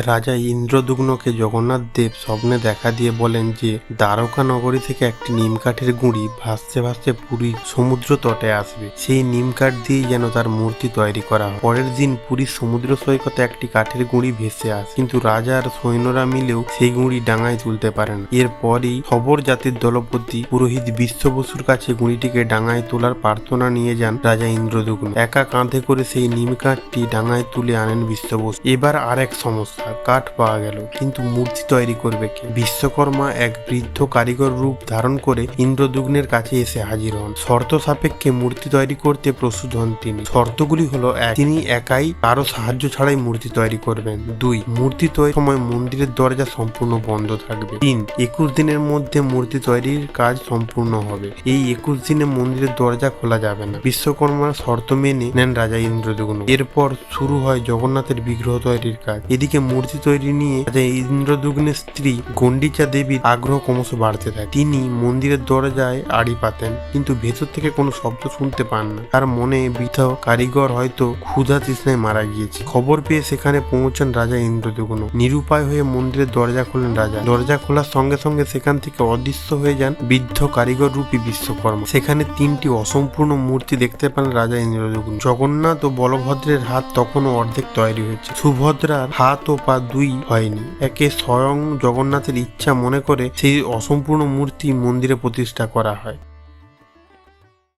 রাজা ইন্দ্রদুগ্নকে জগন্নাথ দেব স্বপ্নে দেখা দিয়ে বলেন যে, দ্বারকা নগরী থেকে একটি নিমকাঠের গুঁড়ি ভাসতে ভাসতে পুরীর সমুদ্র তটে আসবে। সেই নিম কাঠ দিয়েই যেন তার মূর্তি তৈরি করা হয়। পরের দিন পুরীর সমুদ্র সৈকতে একটি কাঠের গুঁড়ি ভেসে আসে। কিন্তু রাজা আর সৈন্যরা মিলেও সেই গুঁড়ি ডাঙায় তুলতে পারেন এরপরই খবর জাতির দলপতি পুরোহিত বিশ্ব বসুর কাছে গুঁড়িটিকে ডাঙায় তোলার প্রার্থনা নিয়ে যান রাজা ইন্দ্রদুগ্ন। একা কাঁধে করে সেই নিমকাঠটি ডাঙায় তুলে আনেন বিশ্ব বসু। এবার আর এক সমস্যা। কাঠ পাওয়া গেল। কিন্তু মূর্তি তৈরি করবে কে? বিশ্বকর্মা এক বৃদ্ধ কারিগর রূপ ধারণ করে ইন্দ্রদুগ্নের কাছে এসে হাজির হন। শর্ত সাপেক্ষে মূর্তি তৈরি করতে প্রস্তুত হন তিনি। শর্তগুলি হলো এক, তিনি একাই কারও সাহায্য ছাড়াই মূর্তি তৈরি করবেন। দুই, মূর্তি তৈরির সময় মন্দিরের দরজা সম্পূর্ণ বন্ধ থাকবে। তিন, একুশ দিনের মধ্যে মূর্তি তৈরির কাজ সম্পূর্ণ হবে। এই একুশ দিনে মন্দিরের দরজা খোলা যাবে না। বিশ্বকর্মার শর্ত মেনে নেন রাজা ইন্দ্রদুগ্ন। এরপর শুরু হয় জগন্নাথের বিগ্রহ তৈরির কাজ। এদিকে মূর্তি তৈরি নিয়ে ইন্দ্রদুগ্নের স্ত্রী গন্ডিচা দেবীর আগ্রহ ক্রমশ বাড়তে থাকে। তিনি মন্দিরের দরজায় আড়ি পাতেন, কিন্তু ভেতর থেকে কোনো শব্দ শুনতে পান না। তার মনে বৃথ কারিগর হয়তো ক্ষুধা তৃষ্ণায় মারা গিয়েছে। খবর পেয়ে সেখানে পৌঁছান রাজা ইন্দ্রদুগ্ন। নিরুপায় হয়ে মন্দিরের দরজা খোলেন রাজা। দরজা খোলার সঙ্গে সঙ্গে সেখান থেকে অদৃশ্য হয়ে যান বৃদ্ধ কারিগর রূপী বিশ্বকর্মা। সেখানে তিনটি অসম্পূর্ণ মূর্তি দেখতে পান রাজা ইন্দ্রদুগ্ন। জগন্নাথ ও বলভদ্রের হাত তখনও অর্ধেক তৈরি হয়েছে। সুভদ্রার হাত ও পা দুই হয়নি। একে স্বয়ং জগন্নাথের ইচ্ছা মনে করে সেই অসম্পূর্ণ মূর্তি মন্দিরে প্রতিষ্ঠা করা হয়।